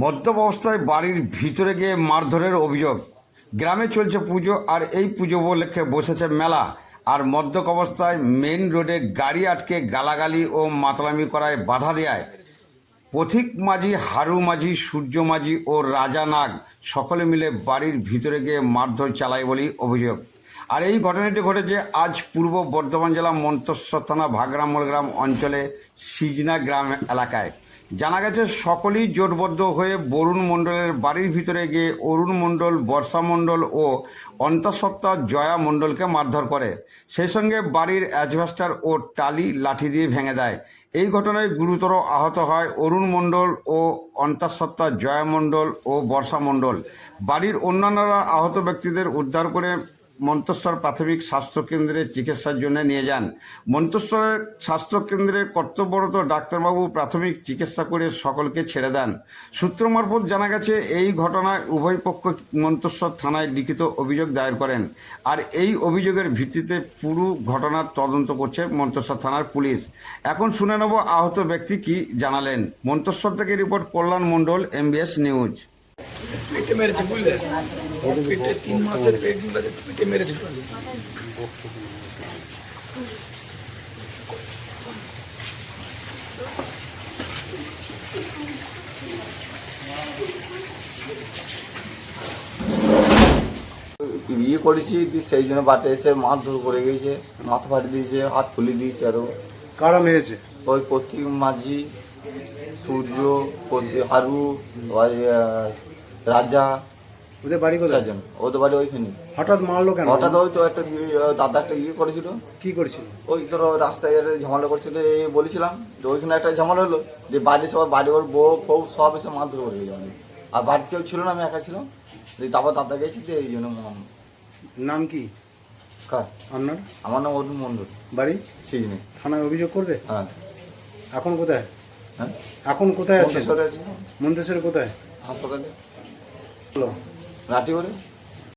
মদ্যপ অবস্থায় বাড়ির ভিতরে গিয়ে মারধরের অভিযোগ। গ্রামে চলছে পুজো আর এই পুজো উপলক্ষে বসেছে মেলা। আর মদ্যপ অবস্থায় মেন রোডে গাড়ি আটকে গালাগালি ও মাতলামি করায় বাধা দেয়। পথিক মাঝি, হারু মাঝি, সূর্য মাঝি ও রাজা নাগ সকলে মিলে বাড়ির ভিতরে গিয়ে মারধর চালায় বলেই অভিযোগ। আর এই ঘটনাটি ঘটেছে আজ পূর্ব বর্ধমান জেলা মন্তস্বর থানা ভাগরামল গ্রাম অঞ্চলে সিজনা গ্রাম এলাকায়। জানা গেছে সকলেই জোটবদ্ধ হয়ে বরুণ মণ্ডলের বাড়ির ভিতরে গিয়ে অরুণ মণ্ডল, বর্ষা মণ্ডল ও অন্তঃসত্ত্বা জয়া মণ্ডলকে মারধর করে। সেই সঙ্গে বাড়ির অ্যাজবেস্টার ও টালি লাঠি দিয়ে ভেঙে দেয়। এই ঘটনায় গুরুতর আহত হয় অরুণ মণ্ডল ও অন্তঃসত্ত্বা জয়া মণ্ডল ও বর্ষা মণ্ডল। বাড়ির অন্যান্যরা আহত ব্যক্তিদের উদ্ধার করে মন্তেশ্বর প্রাথমিক স্বাস্থ্যকেন্দ্রে চিকিৎসার জন্য নিয়ে যান। মন্তেশ্বরের স্বাস্থ্যকেন্দ্রে কর্তব্যরত ডাক্তারবাবু প্রাথমিক চিকিৎসা করে সকলকে ছেড়ে দেন। সূত্র মারফত জানা গেছে, এই ঘটনায় উভয় পক্ষ মন্তেশ্বর থানায় লিখিত অভিযোগ দায়ের করেন। আর এই অভিযোগের ভিত্তিতে পুরো ঘটনার তদন্ত করছে মন্তেশ্বর থানার পুলিশ। এখন শুনে নেব আহত ব্যক্তি কি জানালেন। মন্তেশ্বর থেকে report Kalyan Mondal MBS news পেটে মেরেছে বুঝলে পেটে তিন মাসের পেট পেটে মেরেছে বিয়ে করেছি সেই জন্য বাটে এসে মাছ ধর করে গিয়েছে মাথা ফাটি দিয়েছে হাত ফুলি দিয়েছে আরও। কারা মেরেছে? ওই প্রতীক মাঝি সূর্য হারু রাজা ওদের বাড়ি কোথায়? চারজন ওদের বাড়ি ওইখানে। হঠাৎ মারলো কেন? হঠাৎ ওই তো একটা দাদা একটা ইয়ে করেছিল। কি করেছিল? ওই ধরো রাস্তায় ঝামেলা করছিল এই বলেছিলাম যে ওইখানে একটা ঝামেলা হলো যে বাড়ি সবাই বাড়ি ওর বউ ফৌ সব এসে মাছ ধরে করে গেছে আর বাড়িতে কেউ ছিল না আমি একা ছিলাম। দিয়ে তারপর দাদা গেছি যে এই জন্য নাম কি? কার? আপনার আমার নাম অরুণ মন্ডল বাড়ি? সিজনে থানায় অভিযোগ করবে? হ্যাঁ। এখন কোথায়? হ্যাঁ? এখন কোথায় আছি। মন্তেশ্বরে কোথায়? হাসপাতালে। রাটি করে